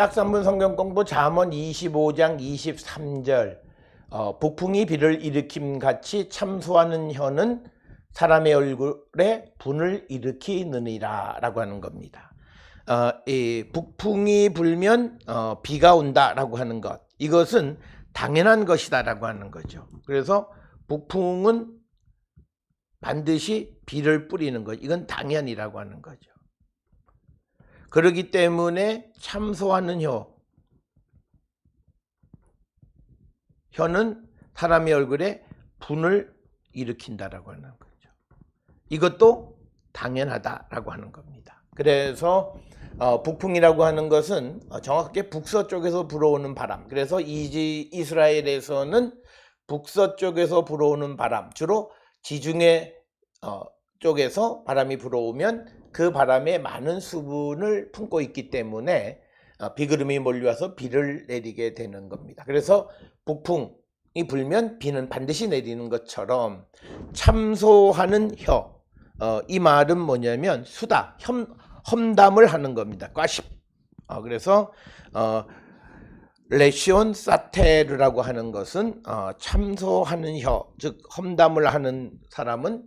딱삼분 성경 공부 잠언 25장 23절 어, 북풍이 비를 일으킴 같이 참소하는 혀는 사람의 얼굴에 분을 일으키느니라 라고 하는 겁니다. 어, 이 북풍이 불면 어, 비가 온다라고 하는 것 이것은 당연한 것이다라고 하는 거죠. 그래서 북풍은 반드시 비를 뿌리는 것 이건 당연이라고 하는 거죠. 그러기 때문에 참소하는 혀 혀는 사람의 얼굴에 분을 일으킨다라고 하는 거죠. 이것도 당연하다라고 하는 겁니다. 그래서 어, 북풍이라고 하는 것은 어, 정확하게 북서 쪽에서 불어오는 바람. 그래서 이지 이스라엘에서는 북서 쪽에서 불어오는 바람, 주로 지중해 어, 쪽에서 바람이 불어오면 그 바람에 많은 수분을 품고 있기 때문에 어, 비구름이 몰려와서 비를 내리게 되는 겁니다. 그래서 북풍이 불면 비는 반드시 내리는 것처럼 참소하는 혀. 어, 이 말은 뭐냐면 수다, 험, 험담을 하는 겁니다. 과십. 어, 그래서 어, 레시온 사테르라고 하는 것은 어, 참소하는 혀, 즉 험담을 하는 사람은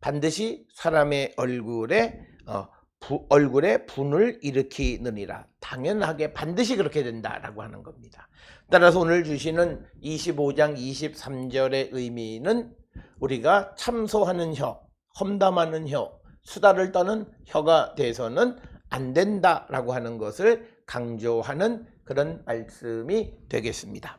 반드시 사람의 얼굴에 어, 부, 얼굴에 분을 일으키느니라. 당연하게 반드시 그렇게 된다라고 하는 겁니다. 따라서 오늘 주시는 25장 23절의 의미는 우리가 참소하는 혀, 험담하는 혀, 수다를 떠는 혀가 돼서는 안 된다라고 하는 것을 강조하는 그런 말씀이 되겠습니다.